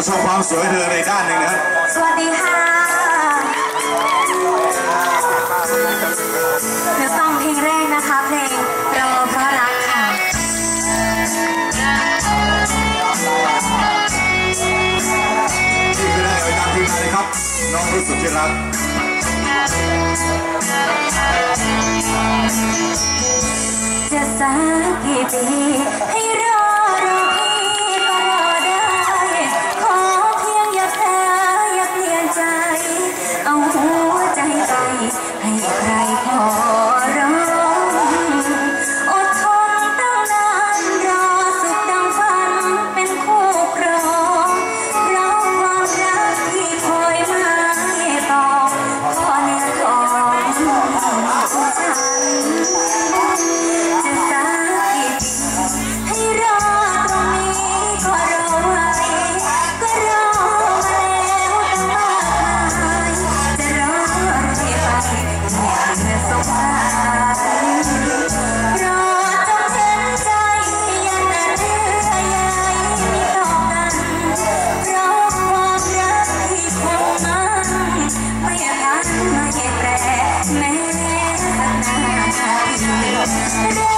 มาชมความสวยเธอในด้านหนึ่งนะสวัสดีค่ะเดี๋ยวฟังเพลงแรกนะคะ เพลงรอเพราะรักค่ะที่ก็ได้ไปตามทีมงานเลยครับ น้องรู้สึกที่รักจะสักกี่ปี เอาหัวใจไปให้ใคร Gracias.